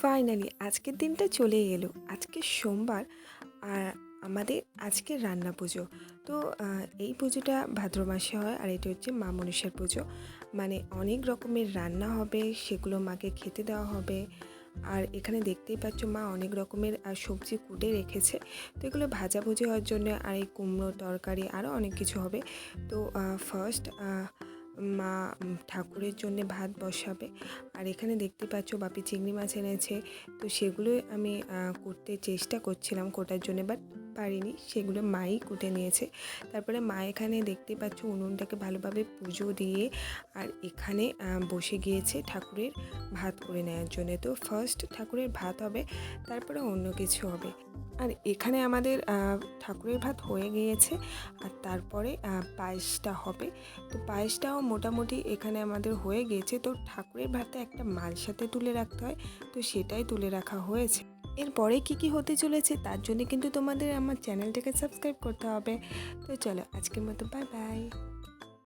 Finally আজকের দিনটা চলে এলো। আজকে সোমবার আর আমাদের আজকে রান্না পুজো। তো এই পুজোটা ভাদ্র মাসে হয় আর এটা হচ্ছে মা মনীষার পুজো। মানে অনেক রকমের রান্না হবে, সেগুলো মাকে খেতে দেওয়া হবে। আর এখানে দেখতেই পাচ্ছ মা অনেক রকমের সবজি কুটে রেখেছে। তো এগুলো ভাজাভুজি হওয়ার জন্য আর এই কুমড়ো তরকারি আরও অনেক কিছু হবে। তো ফার্স্ট মা ঠাকুরের জন্য ভাত বসাবে। আর এখানে দেখতে পাচ্ছ বাপি চিংড়ি মাছ এনেছে। তো সেগুলোই আমি করতে চেষ্টা করছিলাম কোটার জন্য, বাট পারিনি। সেগুলো মাই কুটে নিয়েছে। তারপরে মা এখানে দেখতে পাচ্ছ উনুনটাকে ভালোভাবে পুজো দিয়ে, আর এখানে বসে গিয়েছে ঠাকুরের ভাত করে নেওয়ার জন্য। তো ফার্স্ট ঠাকুরের ভাত হবে, তারপরে অন্য কিছু হবে। আর এখানে আমাদের ঠাকুরের ভাত হয়ে গিয়েছে আর তারপরে পায়েসটা হবে। তো পায়েসটাও মোটামুটি এখানে আমাদের হয়ে গিয়েছে। তো ঠাকুরের ভাতটা একটা মাল সাথে তুলে রাখতে হয়। তো সেটাই তুলে রাখা হয়েছে। এরপরে কি কি হতে চলেছে তার জন্য কিন্তু তোমাদের আমার চ্যানেলটাকে সাবস্ক্রাইব করতে হবে। তো চলো আজকের মতো, বাই বাই।